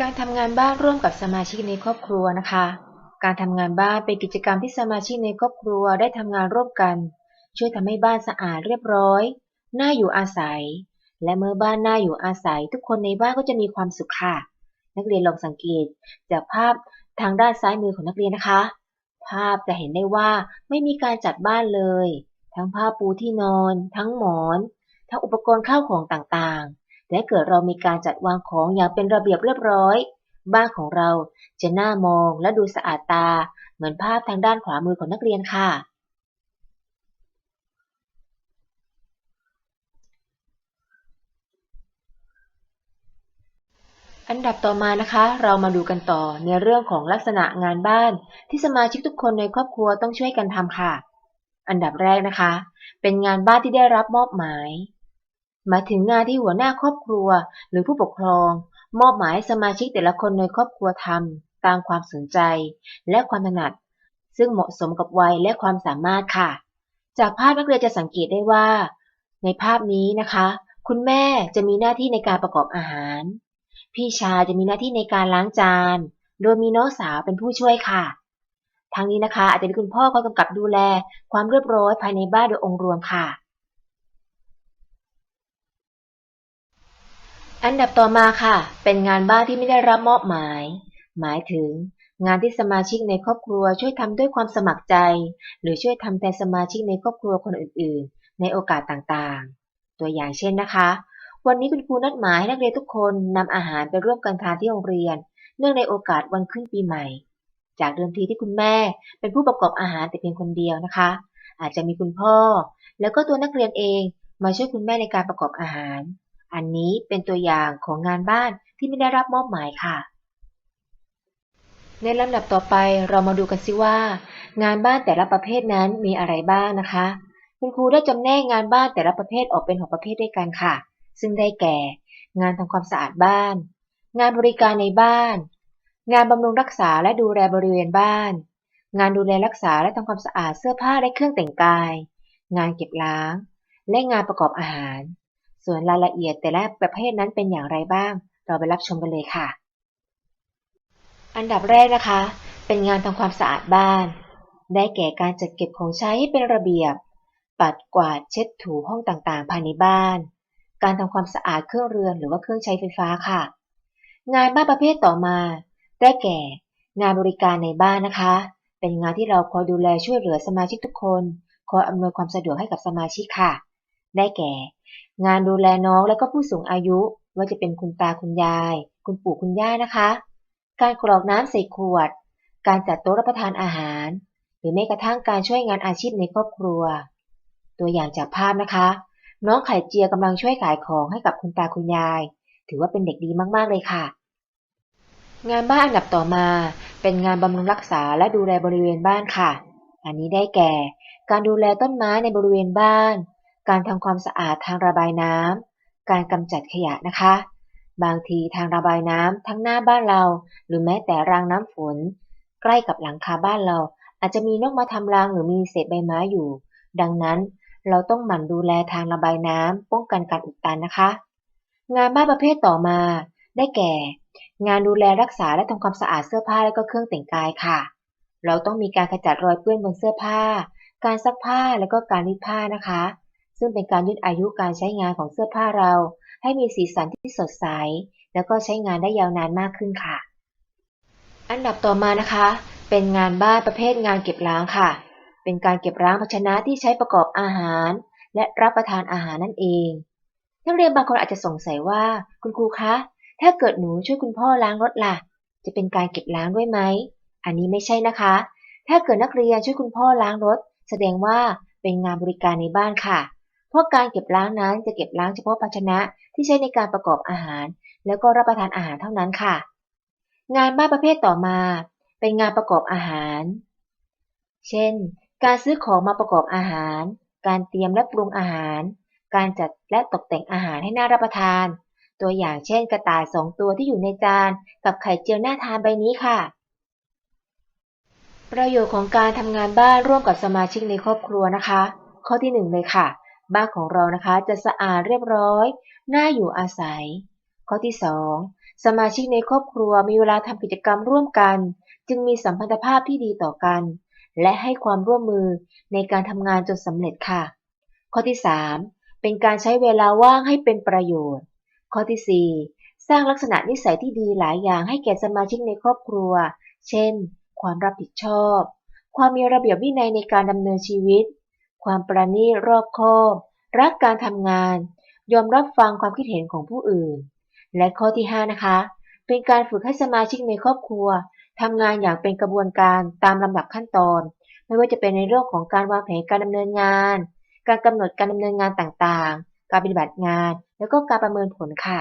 การทำงานบ้านร่วมกับสมาชิกในครอบครัวนะคะ การทำงานบ้านเป็นกิจกรรมที่สมาชิกในครอบครัวได้ทำงานร่วมกัน ช่วยทำให้บ้านสะอาดเรียบร้อย น่าอยู่อาศัย และเมื่อบ้านน่าอยู่อาศัย ทุกคนในบ้านก็จะมีความสุขค่ะ นักเรียนลองสังเกตจากภาพทางด้านซ้ายมือของนักเรียนนะคะ ภาพจะเห็นได้ว่าไม่มีการจัดบ้านเลย ทั้งผ้าปูที่นอน ทั้งหมอน ทั้งอุปกรณ์ข้าวของต่างๆ และเกิดเรามีการจัดวางของอย่างเป็นระเบียบเรียบร้อย บ้านของเราจะน่ามองและดูสะอาดตา เหมือนภาพทางด้านขวามือของนักเรียนค่ะ อันดับต่อมานะคะ เรามาดูกันต่อในเรื่องของลักษณะงานบ้าน ที่สมาชิกทุกคนในครอบครัวต้องช่วยกันทำค่ะ อันดับแรกนะคะ เป็นงานบ้านที่ได้รับมอบหมาย หมายถึงงานที่หัวหน้าครอบครัว หรือผู้ปกครอง มอบหมายสมาชิกแต่ละคนในครอบครัวทำตามความสนใจ และความถนัด ซึ่งเหมาะสมกับวัยและความสามารถค่ะ จากภาพนักเรียนจะสังเกตได้ว่า ในภาพนี้นะคะ คุณแม่จะมีหน้าที่ในการประกอบอาหาร พี่ชายจะมีหน้าที่ในการล้างจาน โดยมีน้องสาวเป็นผู้ช่วยค่ะทั้งนี้นะคะอาจจะมีคุณพ่อคอยกำกับดูแลความเรียบร้อยภายในบ้านโดยองค์รวมค่ะ อันดับต่อมาค่ะ เป็นงานบ้านที่ไม่ได้รับมอบหมาย หมายถึง งานที่สมาชิกในครอบครัวช่วยทำด้วยความสมัครใจ หรือช่วยทำแทนสมาชิกในครอบครัวคนอื่น ๆ ในโอกาสต่างๆ ตัวอย่างเช่นนะคะ วันนี้คุณครูนัดหมายให้นักเรียนทุกคนนำอาหารไปร่วมกันทานที่โรงเรียน เนื่องในโอกาสวันขึ้นปีใหม่ จากเดิมทีที่คุณแม่ เป็นผู้ประกอบอาหารแต่เพียงคนเดียวนะคะ อาจจะมีคุณพ่อ แล้วก็ตัวนักเรียนเองมาช่วยคุณแม่ในการประกอบอาหาร อันนี้เป็นตัวอย่างของงานบ้านที่ไม่ได้รับมอบหมายค่ะ ในลำดับต่อไปเรามาดูกันซิว่า งานบ้านแต่ละประเภทนั้นมีอะไรบ้างนะคะ คุณครูได้จำแนกงานบ้านแต่ละประเภทออกเป็นหกประเภทด้วยกันค่ะ ซึ่งได้แก่ งานทำความสะอาดบ้าน งานบริการในบ้าน งานบำรุงรักษาและดูแลบริเวณบ้าน งานดูแลรักษาและทำความสะอาดเสื้อผ้าและเครื่องแต่งกาย งานเก็บล้าง และงานประกอบอาหาร ส่วนรายละเอียดแต่ละประเภทนั้นเป็นอย่างไรบ้าง เราไปรับชมกันเลยค่ะ อันดับแรกนะคะ เป็นงานทำความสะอาดบ้าน ได้แก่การจัดเก็บของใช้ให้เป็นระเบียบ ปัดกวาดเช็ดถูห้องต่างๆ ภายในบ้าน การทำความสะอาดเครื่องเรือนหรือว่าเครื่องใช้ไฟฟ้าค่ะ งานบ้านประเภทต่อมา ได้แก่ งานบริการในบ้านนะคะ เป็นงานที่เราคอยดูแลช่วยเหลือสมาชิกทุกคนคอยอำนวยความสะดวกให้กับสมาชิกค่ะ ได้แก่ งานดูแลน้องและก็ผู้สูงอายุ ว่าจะเป็นคุณตาคุณยาย คุณปู่คุณย่านะคะ การกรอกน้ำใส่ขวด การจัดโต๊ะรับประทานอาหาร หรือแม้กระทั่งการช่วยงานอาชีพในครอบครัว ตัวอย่างจากภาพนะคะ น้องไข่เจียกำลังช่วยขายของให้กับคุณตาคุณยาย ถือว่าเป็นเด็กดีมากๆเลยค่ะงานบ้านอันดับต่อมาเป็นงานบำรุงรักษาและดูแลบริเวณบ้านค่ะ อันนี้ได้แก่ การดูแลต้นไม้ในบริเวณบ้าน การทำความสะอาดทางระบายน้ำการกำจัดขยะนะคะ บางทีทางระบายน้ำทั้งหน้าบ้านเรา หรือแม้แต่รางน้ำฝน ใกล้กับหลังคาบ้านเรา อาจจะมีนกมาทำรังหรือมีเศษใบไม้อยู่ ดังนั้นเราต้องหมั่นดูแลทางระบายน้ำป้องกันการอุดตันนะคะ งานบ้านประเภทต่อมา ได้แก่ งานดูแลรักษาและทำความสะอาดเสื้อผ้าและก็เครื่องแต่งกายค่ะ เราต้องมีการขจัดรอยเปื้อนบนเสื้อผ้า การซักผ้าและก็การรีดผ้านะคะ ซึ่งเป็นการยืดอายุการใช้งานของเสื้อผ้าเรา ให้มีสีสันที่สดใส แล้วก็ใช้งานได้ยาวนานมากขึ้นค่ะ อันดับต่อมานะคะ เป็นงานบ้านประเภทงานเก็บล้างค่ะ เป็นการเก็บล้างภาชนะที่ใช้ประกอบอาหาร และรับประทานอาหารนั่นเองนักเรียนบางคนอาจจะสงสัยว่าคุณครูคะ ถ้าเกิดหนูช่วยคุณพ่อล้างรถล่ะ จะเป็นการเก็บล้างด้วยไหม อันนี้ไม่ใช่นะคะ ถ้าเกิดนักเรียนช่วยคุณพ่อล้างรถ แสดงว่าเป็นงานบริการในบ้านค่ะ เพราะการเก็บล้างนั้นจะเก็บล้างเฉพาะภาชนะที่ใช้ในการประกอบอาหาร แล้วก็รับประทานอาหารเท่านั้นค่ะ งานบ้านประเภทต่อมา เป็นงานประกอบอาหาร เช่น การซื้อของมาประกอบอาหาร การเตรียมและปรุงอาหาร การจัดและตกแต่งอาหารให้น่ารับประทาน ตัวอย่างเช่น กระต่ายสองตัวที่อยู่ในจานกับไข่เจียวน่าทานใบนี้ค่ะประโยชน์ของการทำงานบ้านร่วมกับสมาชิกในครอบครัวนะคะ ข้อที่หนึ่งเลยค่ะ บ้านของเรานะคะจะสะอาดเรียบร้อย น่าอยู่อาศัย ข้อที่สองสมาชิกในครอบครัวมีเวลาทำกิจกรรมร่วมกัน จึงมีสัมพันธภาพที่ดีต่อกัน และให้ความร่วมมือในการทำงานจนสำเร็จค่ะ ข้อที่ 3. เป็นการใช้เวลาว่างให้เป็นประโยชน์ ข้อที่ 4. สร้างลักษณะนิสัยที่ดีหลายอย่างให้แก่สมาชิกในครอบครัว เช่น ความรับผิดชอบ ความมีระเบียบวินัยในการดำเนินชีวิต ความประณีตรอบคอบ รักการทำงาน ยอมรับฟังความคิดเห็นของผู้อื่น และข้อที่ 5 นะคะ เป็นการฝึกให้สมาชิกในครอบครัวทำงานอย่างเป็นกระบวนการตามลำดับขั้นตอน ไม่ว่าจะเป็นในเรื่องของการวางแผนการดำเนินงาน การกำหนดการดำเนินงานต่างๆ การปฏิบัติงาน แล้วก็การประเมินผลค่ะ